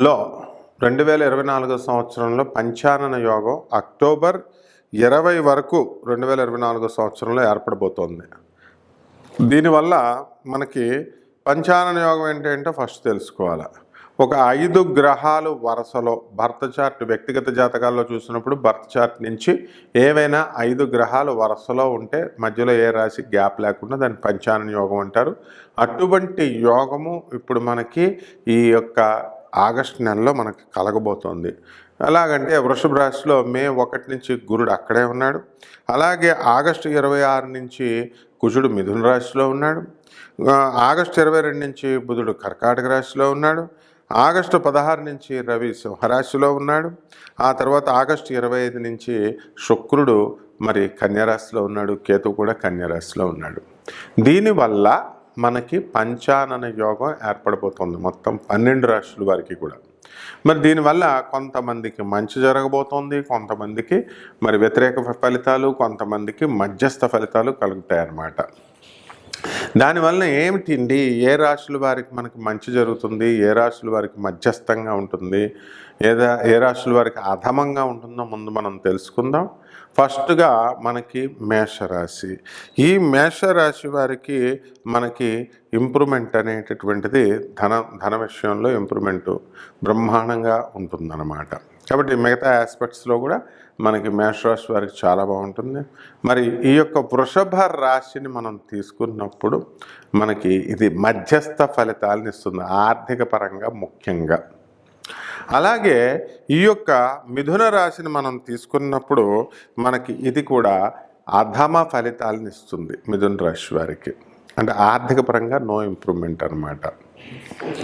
లో రెండు వేల ఇరవై నాలుగో సంవత్సరంలో పంచానన యోగం అక్టోబర్ ఇరవై వరకు రెండు వేల ఇరవై నాలుగో సంవత్సరంలో ఏర్పడబోతోంది. దీనివల్ల మనకి పంచానన యోగం ఏంటంటే ఫస్ట్ తెలుసుకోవాలి. ఒక ఐదు గ్రహాలు వరుసలో భర్త చార్ట్ వ్యక్తిగత జాతకాల్లో చూసినప్పుడు భర్త చార్ట్ నుంచి ఏవైనా ఐదు గ్రహాలు వరుసలో ఉంటే మధ్యలో ఏ రాశి గ్యాప్ లేకుండా దాన్ని పంచానన యోగం అంటారు. అటువంటి యోగము ఇప్పుడు మనకి ఈ యొక్క ఆగస్టు నెలలో మనకి కలగబోతోంది. ఎలాగంటే వృషభ రాశిలో మే ఒకటి నుంచి గురుడు అక్కడే ఉన్నాడు. అలాగే ఆగస్టు ఇరవై ఆరు నుంచి కుజుడు మిథున రాశిలో ఉన్నాడు. ఆగస్టు ఇరవై రెండు నుంచి బుధుడు కర్కాటక రాశిలో ఉన్నాడు. ఆగస్టు పదహారు నుంచి రవి సింహరాశిలో ఉన్నాడు. ఆ తర్వాత ఆగస్టు ఇరవై ఐదు నుంచి శుక్రుడు మరి కన్యరాశిలో ఉన్నాడు. కేతు కూడా కన్యరాశిలో ఉన్నాడు. దీనివల్ల మనకి పంచానన యోగం ఏర్పడబోతుంది. మొత్తం పన్నెండు రాశుల వారికి కూడా. మరి దీనివల్ల కొంతమందికి మంచి జరగబోతోంది కొంతమందికి మరి వ్యతిరేక ఫలితాలు కొంతమందికి మధ్యస్థ ఫలితాలు కలుగుతాయి అన్నమాట దానివల్ల ఏమిటండి? ఏ రాశుల వారికి మనకి మంచి జరుగుతుంది? ఏ రాశుల వారికి మధ్యస్థంగా ఉంటుంది? ఏదా ఏ రాశుల వారికి అధమంగా ఉంటుందో ముందు మనం తెలుసుకుందాం. ఫస్ట్గా మనకి మేషరాశి. ఈ మేషరాశి వారికి మనకి ఇంప్రూవ్మెంట్ అనేటటువంటిది ధన ధన విషయంలో ఇంప్రూవ్మెంట్ బ్రహ్మాండంగా ఉంటుందన్నమాట. కాబట్టి మిగతా ఆస్పెక్ట్స్లో కూడా మనకి మేషరాశి వారికి చాలా బాగుంటుంది. మరి ఈ యొక్క వృషభ రాశిని మనం తీసుకున్నప్పుడు మనకి ఇది మధ్యస్థ ఫలితాలను ఇస్తుంది. ఆర్థిక పరంగా ముఖ్యంగా. అలాగే ఈ యొక్క మిథున రాశిని మనం తీసుకున్నప్పుడు మనకి ఇది కూడా అధమ ఫలితాలను ఇస్తుంది మిథున రాశి వారికి. అంటే ఆర్థిక పరంగా నో ఇంప్రూవ్మెంట్ అనమాట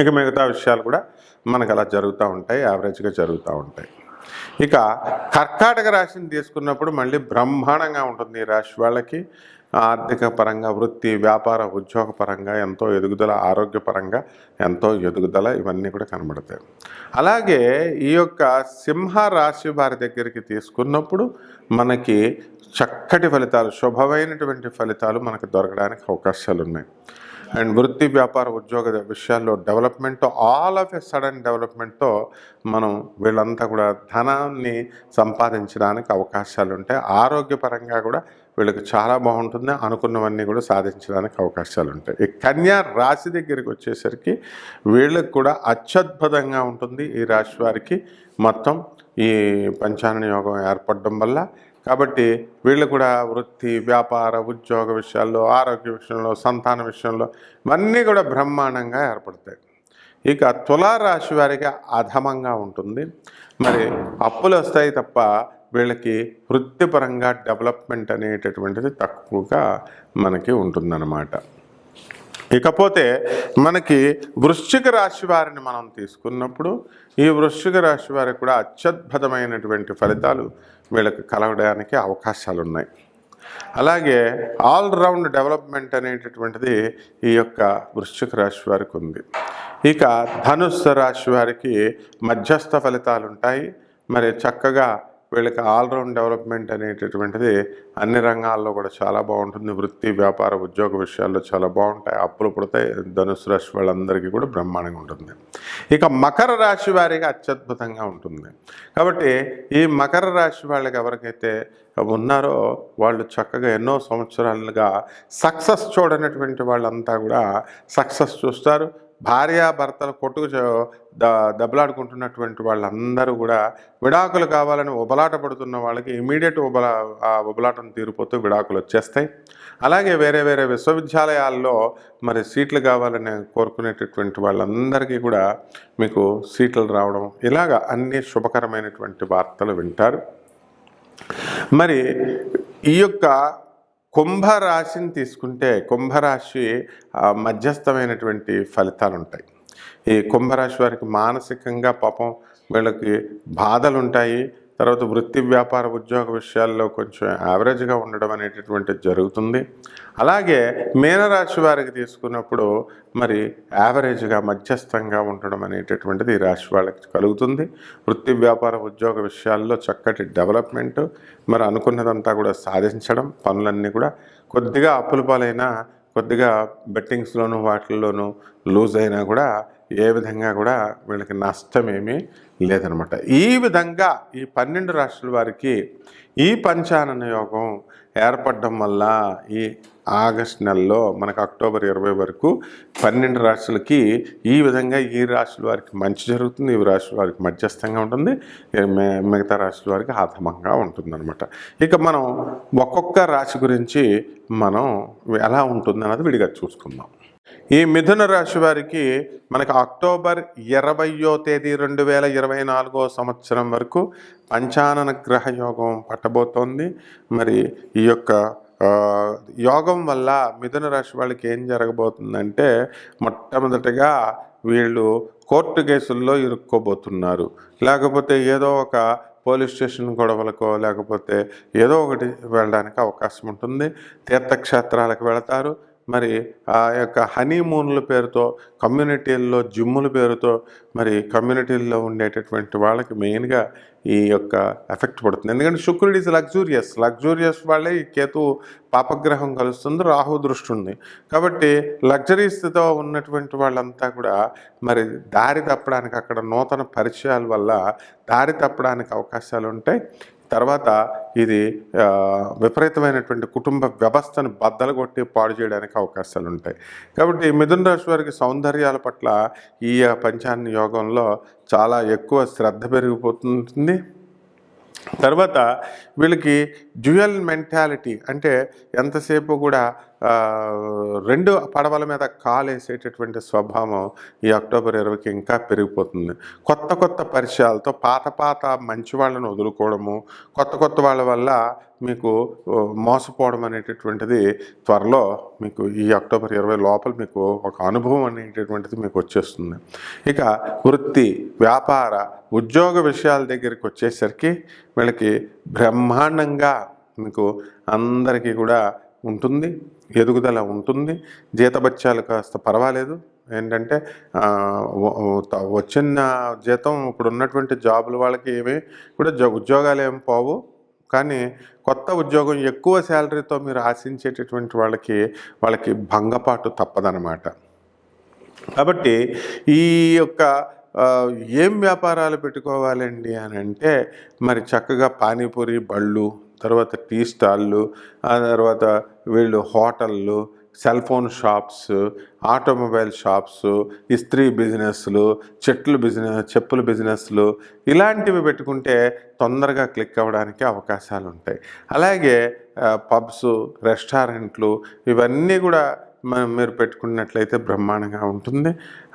ఇక మిగతా విషయాలు కూడా మనకు అలా జరుగుతూ ఉంటాయి యావరేజ్గా జరుగుతూ ఉంటాయి. ఇక కర్కాటక రాశిని తీసుకున్నప్పుడు మళ్ళీ బ్రహ్మాండంగా ఉంటుంది ఈ రాశి వాళ్ళకి. ఆర్థిక పరంగా వృత్తి వ్యాపార ఉద్యోగ పరంగా ఎంతో ఎదుగుదల ఆరోగ్యపరంగా ఎంతో ఎదుగుదల ఇవన్నీ కూడా కనబడతాయి. అలాగే ఈ యొక్క సింహ రాశి వారి దగ్గరికి తీసుకున్నప్పుడు మనకి చక్కటి ఫలితాలు శుభమైనటువంటి ఫలితాలు మనకు దొరకడానికి అవకాశాలు ఉన్నాయి అండ్ వృత్తి వ్యాపార ఉద్యోగ విషయాల్లో development all of a sudden డెవలప్మెంట్తో మనం వీళ్ళంతా కూడా ధనాన్ని సంపాదించడానికి అవకాశాలు ఉంటాయి ఆరోగ్యపరంగా కూడా వీళ్ళకి చాలా బాగుంటుంది. అనుకున్నవన్నీ కూడా సాధించడానికి అవకాశాలు ఉంటాయి ఈ కన్యా రాశి దగ్గరికి వచ్చేసరికి వీళ్ళకి కూడా అత్యద్భుతంగా ఉంటుంది. ఈ రాశి వారికి మొత్తం ఈ పంచాంగ యోగం ఏర్పడడం వల్ల కాబట్టి వీళ్ళు కూడా వృత్తి వ్యాపార ఉద్యోగ విషయాల్లో ఆరోగ్య విషయంలో సంతాన విషయంలో ఇవన్నీ కూడా బ్రహ్మాండంగా ఏర్పడతాయి. ఇక తులారాశి వారికి అధమంగా ఉంటుంది. మరి అప్పులు వస్తాయి తప్ప వీళ్ళకి వృత్తిపరంగా డెవలప్మెంట్ అనేటటువంటిది తక్కువగా మనకి ఉంటుందన్నమాట. ఇకపోతే మనకి వృశ్చిక రాశి వారిని మనం తీసుకున్నప్పుడు ఈ వృశ్చిక రాశి వారికి కూడా అత్యద్భుతమైనటువంటి ఫలితాలు వీళ్ళకి కలవడానికి అవకాశాలు ఉన్నాయి అలాగే ఆల్రౌండ్ డెవలప్మెంట్ అనేటటువంటిది ఈ యొక్క వృశ్చిక రాశి వారికి ఉంది. ఇక ధనుస్సు రాశి వారికి మధ్యస్థ ఫలితాలు ఉంటాయి మరి చక్కగా వీళ్ళకి ఆల్రౌండ్ డెవలప్మెంట్ అనేటటువంటిది అన్ని రంగాల్లో కూడా చాలా బాగుంటుంది. వృత్తి వ్యాపార ఉద్యోగ విషయాల్లో చాలా బాగుంటాయి. అప్పులు పుడతాయి. ధనుసు రాశి వాళ్ళందరికీ కూడా బ్రహ్మాండంగా ఉంటుంది. ఇక మకర రాశి వారికి అత్యద్భుతంగా ఉంటుంది. కాబట్టి ఈ మకర రాశి వాళ్ళకి ఎవరికైతే ఉన్నారో వాళ్ళు చక్కగా ఎన్నో సంవత్సరాలుగా సక్సెస్ చూడనటువంటి వాళ్ళంతా కూడా సక్సెస్ చూస్తారు. భార్యాభర్తలు కొట్టుకు ద దెబ్బలాడుకుంటున్నటువంటి వాళ్ళందరూ కూడా విడాకులు కావాలని ఉబలాట పడుతున్న వాళ్ళకి ఇమీడియట్ ఉబలా ఆ ఉబలాటం తీరిపోతూ విడాకులు వచ్చేస్తాయి. అలాగే వేరే వేరే విశ్వవిద్యాలయాల్లో మరి సీట్లు కావాలని కోరుకునేటటువంటి వాళ్ళందరికీ కూడా మీకు సీట్లు రావడం ఇలాగ అన్ని శుభకరమైనటువంటి వార్తలు వింటారు. మరి ఈ యొక్క కుంభరాశిని తీసుకుంటే కుంభరాశి మధ్యస్థమైనటువంటి ఫలితాలు ఉంటాయి ఈ కుంభరాశి వారికి మానసికంగా పాపం వీళ్ళకి బాధలు ఉంటాయి తర్వాత వృత్తి వ్యాపార ఉద్యోగ విషయాల్లో కొంచెం యావరేజ్గా ఉండడం అనేటటువంటిది జరుగుతుంది. అలాగే మీనరాశి వారికి తీసుకున్నప్పుడు మరి యావరేజ్గా మధ్యస్థంగా ఉండడం అనేటటువంటిది ఈ రాశి వాళ్ళకి కలుగుతుంది. వృత్తి వ్యాపార ఉద్యోగ విషయాల్లో చక్కటి డెవలప్మెంట్ మరి అనుకున్నదంతా కూడా సాధించడం పనులన్నీ కూడా కొద్దిగా అప్పుల పాలైనా కొద్దిగా బెట్టింగ్స్లోనూ వాటిల్లోనూ లూజ్ అయినా కూడా ఏ విధంగా కూడా వీళ్ళకి నష్టమేమీ లేదనమాట. ఈ విధంగా ఈ పన్నెండు రాష్ట్రాల వారికి ఈ పంచానన యోగం ఏర్పడడం వల్ల ఈ ఆగస్ట్ నెలలో మనకు అక్టోబర్ ఇరవై వరకు పన్నెండు రాష్ట్రాలకి ఈ విధంగా ఈ రాష్ట్రాల వారికి మంచి జరుగుతుంది ఈ రాష్ట్రాల వారికి మధ్యస్థంగా ఉంటుంది మిగతా రాష్ట్రాల వారికి హతమంగా ఉంటుందన్నమాట. ఇక మనం ఒక్కొక్క రాశి గురించి మనం ఎలా ఉంటుంది అన్నది విడిగా చూసుకుందాం. ఈ మిథున రాశి వారికి మనకు అక్టోబర్ ఇరవయో తేదీ రెండు వేల ఇరవై నాలుగో సంవత్సరం వరకు పంచానన గ్రహ యోగం పట్టబోతోంది. మరి ఈ యొక్క యోగం వల్ల మిథున రాశి వాళ్ళకి ఏం జరగబోతుందంటే మొట్టమొదటిగా వీళ్ళు కోర్టు కేసుల్లో ఇరుక్కోబోతున్నారు. లేకపోతే ఏదో ఒక పోలీస్ స్టేషన్ గొడవలకో లేకపోతే ఏదో ఒకటి వెళ్ళడానికి అవకాశం ఉంటుంది. తీర్థక్షేత్రాలకు వెళతారు. మరి ఆ యొక్క హనీమూన్ల పేరుతో కమ్యూనిటీల్లో జిమ్ముల పేరుతో మరి కమ్యూనిటీల్లో ఉండేటటువంటి వాళ్ళకి మెయిన్గా ఈ యొక్క ఎఫెక్ట్ పడుతుంది. ఎందుకంటే శుక్రుడు ఈజ్ లగ్జూరియస్. లగ్జూరియస్ వాళ్ళే ఈ కేతు పాపగ్రహం కలుస్తుంది రాహు దృష్టి ఉంది. కాబట్టి లగ్జరీ స్థితిలో ఉన్నటువంటి వాళ్ళంతా కూడా మరి దారి తప్పడానికి అక్కడ నూతన పరిచయాల వల్ల దారి తప్పడానికి అవకాశాలు ఉంటాయి. తర్వాత ఇది విపరీతమైనటువంటి కుటుంబ వ్యవస్థను బద్దలు కొట్టి పాడు చేయడానికి అవకాశాలు ఉంటాయి కాబట్టి మిథున రాశి వారికి సౌందర్యాల పట్ల ఈ పంచాన్ని యోగంలో చాలా ఎక్కువ శ్రద్ధ పెరిగిపోతుంది. తర్వాత వీళ్ళకి డ్యూయల్ మెంటాలిటీ అంటే ఎంతసేపు కూడా రెండు పడవల మీద కాలేసేటటువంటి స్వభావం ఈ అక్టోబర్ ఇరవైకి ఇంకా పెరిగిపోతుంది. కొత్త కొత్త పరిచయాలతో పాత పాత మంచి వాళ్ళను వదులుకోవడము కొత్త కొత్త వాళ్ళ వల్ల మీకు మోసపోవడం అనేటటువంటిది త్వరలో మీకు ఈ అక్టోబర్ ఇరవై లోపల మీకు ఒక అనుభవం అనేటటువంటిది మీకు వచ్చేస్తుంది. ఇక వృత్తి వ్యాపార ఉద్యోగ విషయాల దగ్గరికి వచ్చేసరికి వీళ్ళకి బ్రహ్మాండంగా మీకు అందరికీ కూడా ఉంటుంది ఎదుగుదల ఉంటుంది. జీతబత్యాలు కాస్త పర్వాలేదు. ఏంటంటే వచ్చిన జీతం ఇప్పుడు ఉన్నటువంటి జాబుల వాళ్ళకి ఏమి కూడా ఉద్యోగాలు ఏమి పోవు. కానీ కొత్త ఉద్యోగం ఎక్కువ శాలరీతో మీరు ఆశించేటటువంటి వాళ్ళకి వాళ్ళకి భంగపాటు తప్పదనమాట కాబట్టి ఈ యొక్క ఏం వ్యాపారాలు పెట్టుకోవాలండి అని అంటే మరి చక్కగా పానీపూరి బళ్ళు తర్వాత టీ స్టాళ్ళు ఆ తర్వాత వీళ్ళు హోటళ్ళు cell phone shops automobile shops ఇస్త్రీ బిజినెస్లు చెట్లు బిజినెస్ చెప్పుల బిజినెస్లు ఇలాంటివి పెట్టుకుంటే తొందరగా క్లిక్ అవ్వడానికి అవకాశాలు ఉంటాయి. అలాగే పబ్స్ రెస్టారెంట్లు ఇవన్నీ కూడా మనం మీరు పెట్టుకున్నట్లయితే బ్రహ్మాండంగా ఉంటుంది.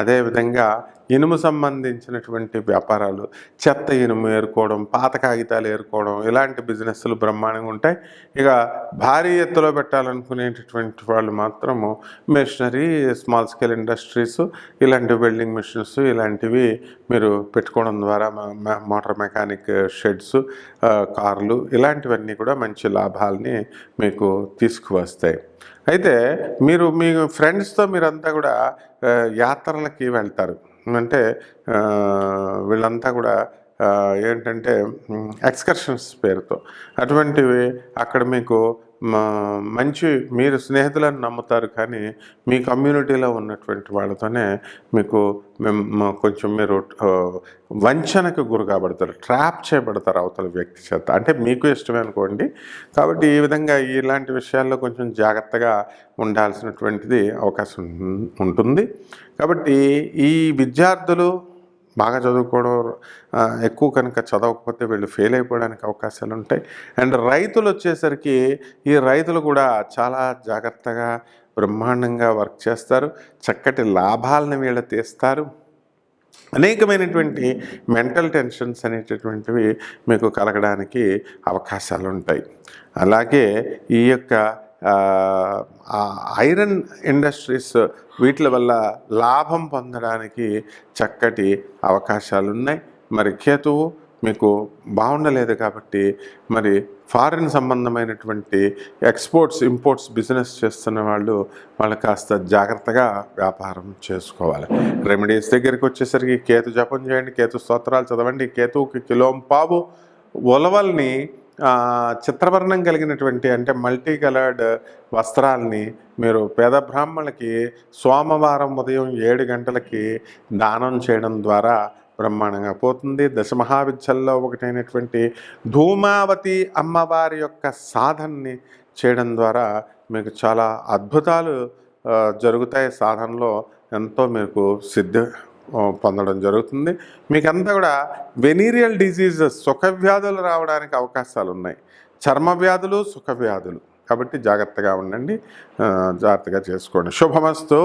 అదేవిధంగా ఇనుము సంబంధించినటువంటి వ్యాపారాలు చెత్త ఇనుము ఏరుకోవడం పాత కాగితాలు ఏరుకోవడం ఇలాంటి బిజినెస్లు బ్రహ్మాండంగా ఉంటాయి. ఇక భారీ ఎత్తులో పెట్టాలనుకునేటటువంటి వాళ్ళు మాత్రము మెషినరీ స్మాల్ స్కేల్ ఇండస్ట్రీస్ ఇలాంటి వెల్డింగ్ మిషన్స్ ఇలాంటివి మీరు పెట్టుకోవడం ద్వారా మ- మోటార్ మెకానిక్ షెడ్స్ కార్లు ఇలాంటివన్నీ కూడా మంచి లాభాలని మీకు తీసుకువస్తాయి. అయితే మీరు మీ ఫ్రెండ్స్తో మీరంతా కూడా యాత్రలకి వెళ్తారు. అంటే వీళ్ళంతా కూడా ఏంటంటే ఎక్స్కర్షన్స్ పేరుతో. అటువంటివి అక్కడ మీకు మంచి మీరు స్నేహితులను నమ్ముతారు కానీ మీ కమ్యూనిటీలో ఉన్నటువంటి వాళ్ళతోనే మీకు మేము కొంచెం మీరు వంచనకు గురి కాబడతారు ట్రాప్ చేయబడతారు అవతల వ్యక్తి చేత. అంటే మీకు ఇష్టమే అనుకోండి. కాబట్టి ఈ విధంగా ఇలాంటి విషయాల్లో కొంచెం జాగ్రత్తగా ఉండాల్సినటువంటిది అవకాశం ఉంటుంది. కాబట్టి ఈ విద్యార్థులు బాగా చదువుకోవడం ఎక్కువ కనుక చదవకపోతే వీళ్ళు ఫెయిల్ అయిపోవడానికి అవకాశాలు ఉంటాయి. అండ్ రైతులు వచ్చేసరికి ఈ రైతులు కూడా చాలా జాగ్రత్తగా బ్రహ్మాండంగా వర్క్ చేస్తారు. చక్కటి లాభాలను వీళ్ళు తీస్తారు. అనేకమైనటువంటి మెంటల్ టెన్షన్స్ అనేటటువంటివి మీకు కలగడానికి అవకాశాలు ఉంటాయి. అలాగే ఈ యొక్క ఐరన్ ఇండస్ట్రీస్ వీటి వల్ల లాభం పొందడానికి చక్కటి అవకాశాలు ఉన్నాయి మరి కేతువు మీకు బాగుండలేదు కాబట్టి మరి ఫారిన్ సంబంధమైనటువంటి ఎక్స్పోర్ట్స్ ఇంపోర్ట్స్ బిజినెస్ చేస్తున్న వాళ్ళు వాళ్ళు కాస్త జాగ్రత్తగా వ్యాపారం చేసుకోవాలి. రెమెడీస్ దగ్గరికి వచ్చేసరికి కేతు జపం చేయండి కేతు స్తోత్రాలు చదవండి కేతువుకి కిలోం పావు ఉలవల్ని చిత్రవర్ణం కలిగినటువంటి అంటే మల్టీ కలర్డ్ వస్త్రాలని మీరు పేద బ్రాహ్మణులకి సోమవారం ఉదయం ఏడు గంటలకి దానం చేయడం ద్వారా బ్రహ్మాండంగా పోతుంది. దశమహావిద్యల్లో ఒకటైనటువంటి ధూమావతి అమ్మవారి యొక్క సాధనని చేయడం ద్వారా మీకు చాలా అద్భుతాలు జరుగుతాయి. సాధనలో ఎంతో మీకు సిద్ధి పొందడం జరుగుతుంది. మీకంతా కూడా వెనీరియల్ డిజీజెస్ సుఖవ్యాధులు రావడానికి అవకాశాలు ఉన్నాయి చర్మ వ్యాధులు సుఖ వ్యాధులు కాబట్టి జాగ్రత్తగా ఉండండి. జాగ్రత్తగా చేసుకోండి. శుభమస్తు.